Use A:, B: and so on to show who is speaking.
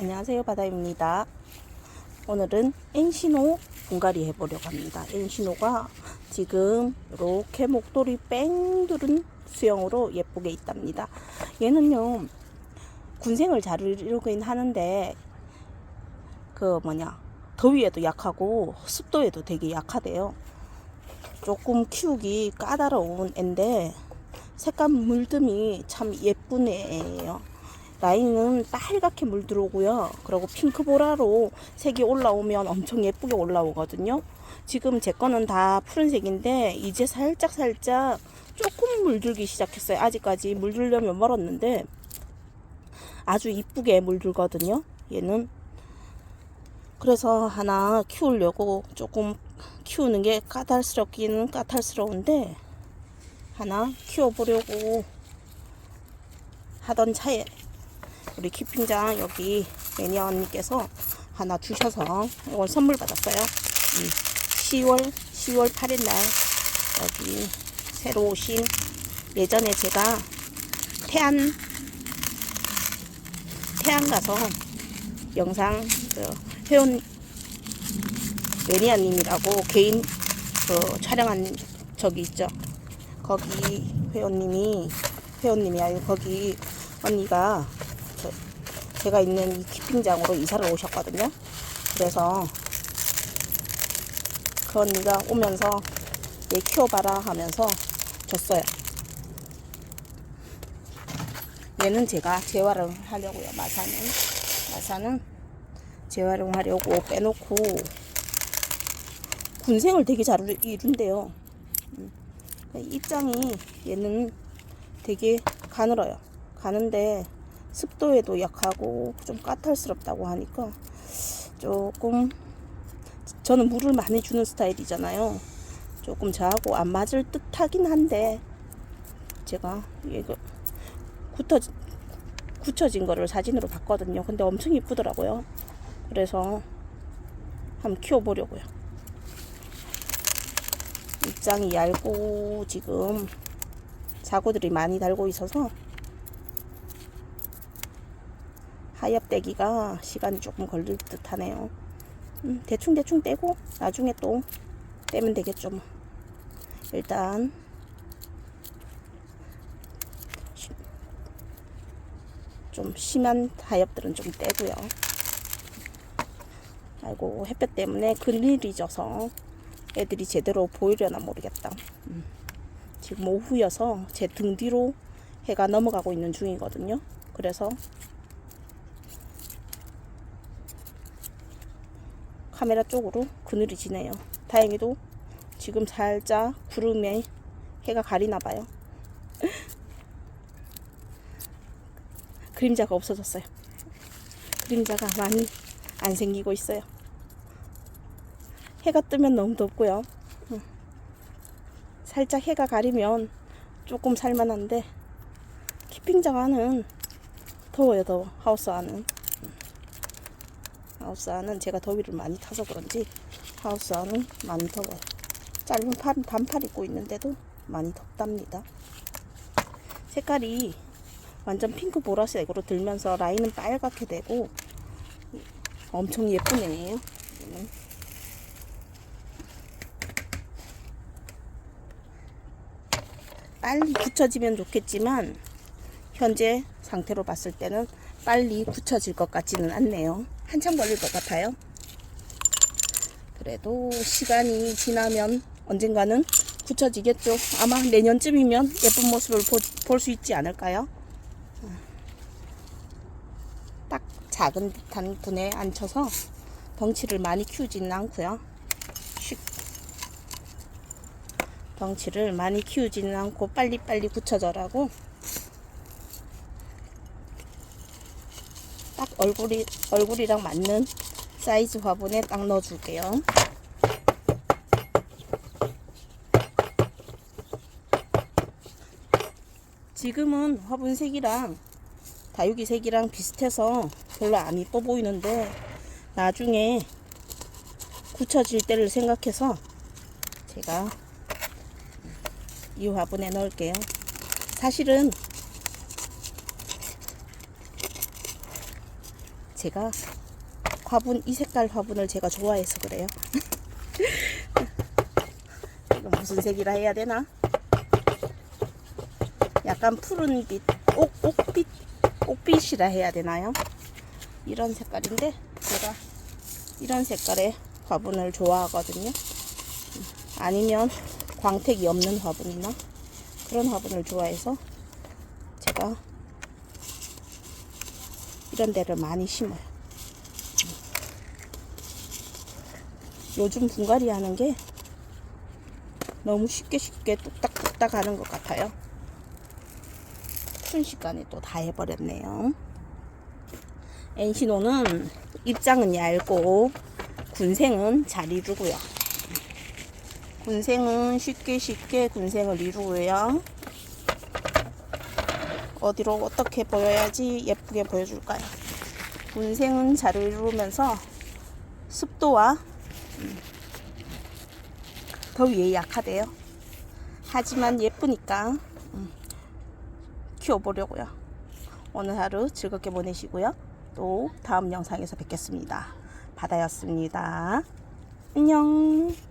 A: 안녕하세요 바다입니다. 오늘은 엔시노 분갈이 해보려고 합니다. 엔시노가 지금 이렇게 목도리 뺑 두른 수영으로 예쁘게 있답니다. 얘는요 군생을 잘 이루긴 하는데 그 뭐냐 더위에도 약하고 습도에도 되게 약하대요. 조금 키우기 까다로운 앤데 색감 물듬이 참 예쁜 애예요 라인은 빨갛게 물 들어오고요. 그리고 핑크 보라로 색이 올라오면 엄청 예쁘게 올라오거든요. 지금 제 거는 다 푸른색인데 이제 살짝 살짝 조금 물들기 시작했어요. 아직까지 물들려면 멀었는데 아주 이쁘게 물들거든요. 얘는 그래서 하나 키우려고 조금 키우는 게 까탈스럽기는 까탈스러운데 하나 키워보려고 하던 차에 우리 키핑장 여기 매니아 언니께서 하나 주셔서 이걸 선물 받았어요. 음, 10월 10월 8일 날 여기 새로 오신 예전에 제가 태안 태안 가서 영상 그 회원 매니아님이라고 개인 그 촬영한 적이 있죠. 거기 회원님이 회원님이 아니고 거기 언니가 저- 제가 있는 이 키핑장으로 이사를 오셨거든요. 그래서 그 언니가 오면서 얘 키워봐라 하면서 줬어요. 얘는 제가 재활을 하려고요. 마사는 마사는 재활용하려고 빼놓고 군생을 되게 잘 이룬대요. 음. 입장이 얘는 되게 가늘어요. 가는데 습도에도 약하고 좀 까탈스럽다고 하니까 조금 저는 물을 많이 주는 스타일이잖아요. 조금 저하고 안 맞을 듯 하긴 한데 제가 이거 굳어진, 굳혀진 거를 사진으로 봤거든요. 근데 엄청 이쁘더라고요. 그래서 한번 키워보려고요. 입장이 얇고 지금 사고들이 많이 달고 있어서 하엽되기가 시간이 조금 걸릴 듯 하네요. 음, 대충대충 떼고 나중에 또 떼면 되겠죠. 뭐. 일단 시- 좀 심한 하엽들은 좀 떼고요. 아이고 햇볕 때문에 그늘이 져서 애들이 제대로 보이려나 모르겠다. 음. 지금 오후여서 제 등 뒤로 해가 넘어가고 있는 중이거든요. 그래서 카메라 쪽으로 그늘이 지네요. 다행히도 지금 살짝 구름에 해가 가리나 봐요. 그림자가 없어졌어요. 그림자가 많이 안 생기고 있어요. 해가 뜨면 너무 덥고요. 음. 살짝 해가 가리면 조금 살만한데 키핑장 안은 더워요 더워 하우스 안은 하우스 안은 제가 더위를 많이 타서 그런지 하우스 안은 많이 더워요. 짧은 팔, 반팔 입고 있는데도 많이 덥답니다. 색깔이 완전 핑크 보라색으로 들면서 라인은 빨갛게 되고 엄청. 얘는. 빨리 굳혀지면 좋겠지만 현재 상태로 봤을 때는 빨리 굳혀질 것 같지는 않네요. 한참 걸릴 것 같아요. 그래도 시간이 지나면 언젠가는 굳혀지겠죠. 아마 내년쯤이면 예쁜 모습을 볼 수 있지 않을까요? 딱 작은 듯한 분에 앉혀서 덩치를 많이 키우지는 않고요. 슉. 덩치를 많이 키우지는 않고 빨리빨리 굳혀져라고 얼굴이 얼굴이랑 맞는 사이즈 화분에 딱 넣어줄게요. 지금은 화분 색이랑 다육이 색이랑 비슷해서 별로 안 이뻐 보이는데 나중에 굳혀질 때를 생각해서 제가 이 화분에 넣을게요. 사실은 제가 화분 이 색깔 화분을 제가 좋아해서 그래요. 이거 무슨 색이라 해야 되나? 약간 푸른빛, 옥, 옥빛, 옥빛이라 해야 되나요? 이런 색깔인데 제가 이런 색깔의 화분을 좋아하거든요. 아니면 광택이 없는 화분이나 그런 화분을 좋아해서 제가 이런 데를 많이 심어요. 요즘 분갈이 하는 게 너무 쉽게 쉽게 뚝딱뚝딱 하는 것 같아요. 순식간에 또 다 해버렸네요. 엔시노는 입장은 얇고 군생은 잘 이루고요. 군생은 쉽게 쉽게 군생을 이루고요. 어디로 어떻게 보여야지 예쁘게 보여줄까요? 군생은 잘 이루면서 습도와 음, 더위에 약하대요. 하지만 예쁘니까 음, 키워보려고요. 오늘 하루 즐겁게 보내시고요. 또 다음 영상에서 뵙겠습니다. 바다였습니다. 안녕.